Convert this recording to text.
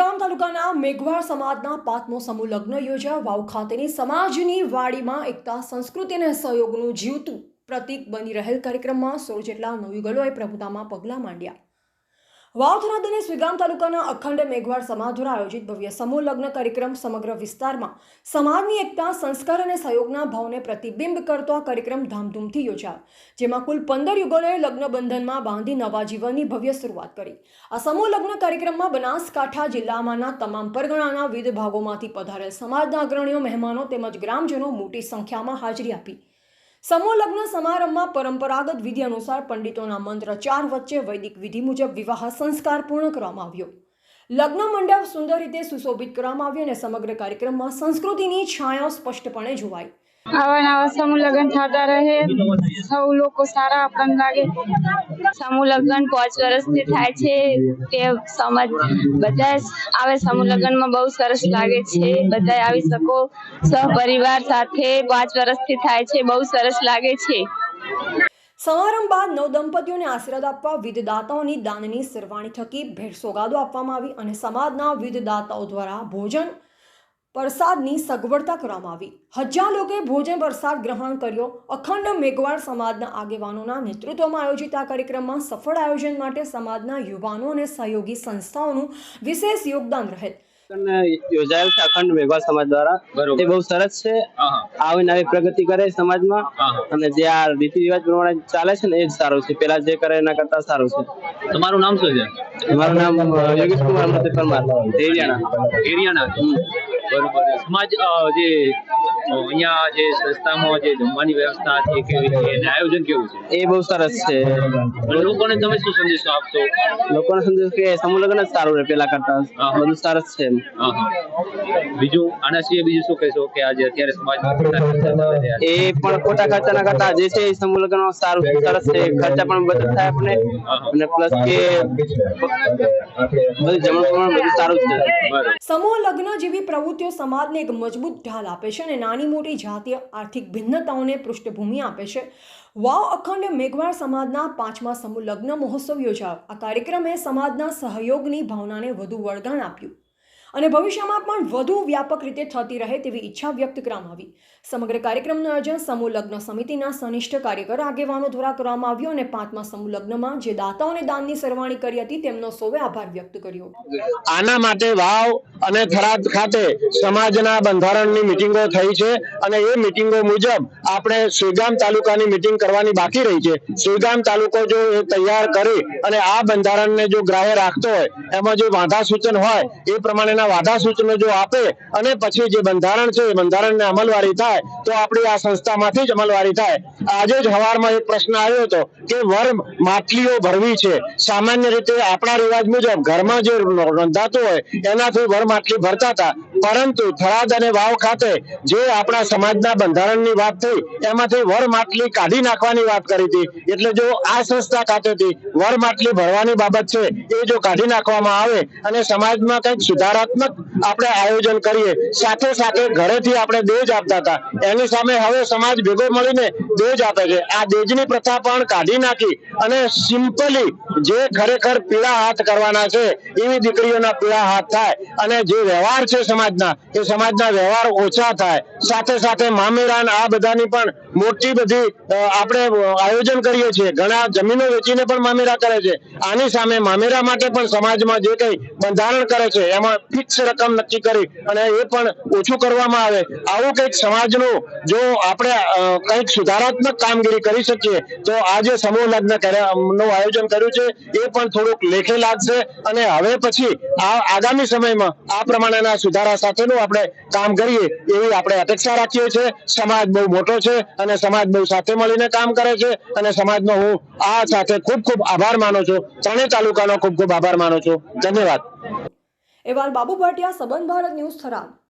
સુઈગામ તાલુકાના મેઘવાળ સમાજના પાંચમો સમૂહ લગ્ન યોજાયા. વાવ ખાતેની સમાજની વાડીમાં એકતા, સંસ્કૃતિ અને સહયોગનું જીવતું પ્રતીક બની રહેલ કાર્યક્રમમાં સોળ જેટલા નવયુગલોએ પ્રભુતામાં પગલાં માંડ્યા. વાવ થરાદ અને સુઈગામ તાલુકાના અખંડ મેઘવાળ સમાજ દ્વારા આયોજિત ભવ્ય સમૂહ લગ્ન કાર્યક્રમ સમગ્ર વિસ્તારમાં સમાજની એકતા, સંસ્કાર અને સહયોગના ભાવને પ્રતિબિંબ કરતો આ કાર્યક્રમ ધામધૂમથી યોજાયો, જેમાં કુલ પંદર યુગલોએ લગ્ન બંધનમાં બાંધી નવા જીવનની ભવ્ય શરૂઆત કરી. આ સમૂહ લગ્ન કાર્યક્રમમાં બનાસકાંઠા જિલ્લામાંના તમામ પરગણાના વિવિધ ભાગોમાંથી પધારેલ સમાજના અગ્રણીઓ, મહેમાનો તેમજ ગ્રામજનો મોટી સંખ્યામાં હાજરી આપી. સમૂહ લગ્ન સમારંભમાં પરંપરાગત વિધિ અનુસાર પંડિતોના મંત્ર ચાર વચ્ચે વૈદિક વિધિ મુજબ વિવાહ સંસ્કાર પૂર્ણ કરવામાં આવ્યો. લગ્ન મંડપ સુંદર રીતે સુશોભિત કરવામાં આવ્યો અને સમગ્ર કાર્યક્રમમાં સંસ્કૃતિની છાયાઓ સ્પષ્ટપણે જોવાઈ આવા નવા સમૂહ લગ્ન થતા રહે. સૌ લોકો સારા આપણને લાગે. સમૂહ લગ્ન પાંચ વર્ષથી થાય છે તે સમાજ. બધા આવે સમૂહ લગ્નમાં બહુ સરસ લાગે છે. બધા આવી શકો. સહપરિવાર સાથે પાંચ વર્ષથી થાય છે. બહુ સરસ લાગે છે. સમારંભ બાદ નવદંપતીઓને આશીર્વાદ આપવા વિધદાતાઓની દાનની સરવાણી થકી ભેટ સોગાદો આપવામાં આવી અને સમાજના વિવિધ દાતાઓ દ્વારા ભોજન પ્રસાદની સગવડતા કરવામાં આવી. હજાર લોકોએ ભોજન પ્રસાદ ગ્રહણ કર્યો. અખંડ મેઘવાળ સમાજના આગેવાનોના નેતૃત્વમાં આયોજિત આ કાર્યક્રમમાં સફળ આયોજન માટે સમાજના યુવાનો અને સહયોગી સંસ્થાઓનું વિશેષ યોગદાન રહેલ. યોજાયેલ છે અખંડ મેઘવાળ સમાજ દ્વારા. તે બહુ સરસ છે. આવી નવી પ્રગતિ કરે સમાજમાં. અને જે આ રીતિ રિવાજ પ્રમાણે ચાલે છે ને એ જ સારું છે. પેલા જે કરે એના કરતા સારું છે. તમારું નામ શું છે? મારું નામ યોગેશ કુમાર પરમાર દેરિયાણા એરિયાના બરોબર. સમાજ જે અહીંયા જે સંસ્થામાં જે જમવાની વ્યવસ્થા છે કેવી છે અને આયોજન કેવું છે? એ બહુ સરસ છે. લોકોને તમે શું સંદેશો આપશો? લોકોને સમજો કે સમૂહ લગ્ન જ સારું રહે પેલા કરતા. બધું સરસ છે બીજું આના સિવાય બીજું શું કહેશો કે આજે અત્યારે સમાજ? એ પણ ખોટા ખર્ચા ના કરતા જે છે સમૂહ લગ્ન સારું સરસ છે. ખર્ચા પણ બચત થાય આપણે અને પ્લસ કે બધું જમણ પ્રમાણ બધું સારું છે. સમૂહ લગ્ન જેવી પ્રવૃત્તિઓ સમાજને એક મજબૂત ઢાલ આપે છે અને નાની મોટી જાતીય આર્થિક ભિન્નતાઓને પૃષ્ઠભૂમિ આપે છે. વાવ અખંડ મેઘવાળ સમાજના પાંચમા સમૂહ લગ્ન મહોત્સવ યોજાયો. આ કાર્યક્રમે સમાજના સહયોગની ભાવનાને વધુ વળગાણ આપ્યું. અને ભવિષ્યમાં પણ વધુ વ્યાપક રીતે થતી રહે તેવી ઈચ્છા વ્યક્ત કરવામાં આવી. સમગ્ર કાર્યક્રમનું આયોજન સમૂહ લગ્ન સમિતિના સનિષ્ઠ કાર્યકર આગેવાનો દ્વારા કરવામાં આવ્યું અને પાંચમા સમૂહ લગ્નમાં જે દાતાઓને દાનની સરવાણી કરી હતી તેમનો સૌએ આભાર વ્યક્ત કર્યો. આના માટે વાવ અને થરાદ ખાતે સમાજના બંધારણની મિટિંગો થઈ છે અને એ મિટિંગો મુજબ આપણે સુઈગામ તાલુકાની મિટિંગ કરવાની બાકી રહી છે. સુઈગામ તાલુકો જો એ તૈયાર કરી અને આ બંધારણને જો ગ્રાહ્ય રાખતો હોય, એમાં જે વાંધા સૂચન હોય, એ પ્રમાણેના વાંધા સૂચનો જો આપે અને પછી જે બંધારણ છે એ બંધારણને અમલવારી થાય, તો આપણી આ સંસ્થામાંથી જ અમલવારી થાય. આજે જ હવારમાં એક પ્રશ્ન આવ્યો હતો કે વર માટલીઓ ભરવી છે. સામાન્ય રીતે આપણા રિવાજ મુજબ ઘરમાં જે રંધાતું હોય, એનાથી વર માટલી ભરતા હતા. પરંતુ થરાદ અને વાવ ખાતે જે આપણા સમાજના બંધારણની વાત થઈ, એમાંથી વર માટલી કાઢી નાખવાની વાત કરી હતી. એટલે જો આ સંસ્થા ખાતેથી વર માટલી ભરવાની બાબત છે, એ જો કાઢી નાખવામાં આવે અને સમાજમાં કંઈક સુધારાત્મક આપણે આયોજન કરીએ. સાથે સાથે ઘરેથી આપણે દેજ આપતા હતા. એની સામે હવે સમાજ ભેગો મળીને દેજ આપે છે. આ દેજની પ્રથા પણ કાઢી નાખી અને સિમ્પલી જે ખરેખર પીળા હાથ કરવાના છે, એવી દીકરીઓના પીળા હાથ થાય અને જે વ્યવહાર છે સમાજના, એ સમાજના વ્યવહાર ઓછા થાય. સાથે સાથે મામેરા ને આ બધાની પણ મોટી બધી આપણે આયોજન કરીએ છીએ. ઘણા જમીનો વેચીને પણ મામેરા કરે છે. આની સામે મામેરા માટે પણ સમાજમાં જે કંઈ બંધારણ કરે છે, એમાં ફિક્સ રકમ નક્કી કરી અને એ પણ ઓછું કરવામાં આવે. આવું કંઈક સમાજનું જો આપણે કંઈક સુધારાત્મક કામગીરી કરી શકીએ, તો આ જે સમૂહ લગ્નનું આયોજન કર્યું છે, એ પણ થોડુંક લેખે લાગશે અને હવે પછી આ આગામી સમયમાં આ પ્રમાણેના સુધારા સાથેનું આપણે કામ કરીએ એવી આપણે અપેક્ષા રાખીએ છીએ. સમાજ બહુ મોટો છે અને સમાજ બહુ સાથે મળીને કામ કરે છે અને સમાજનો હું આ સાથે ખૂબ ખૂબ આભાર માનું છું. ત્રણેય તાલુકાનો ખૂબ ખૂબ આભાર માનું છું. ધન્યવાદ. એવાલ બાબુ ભાટિયા સંબંધ ભારત ન્યૂઝ થરાદ.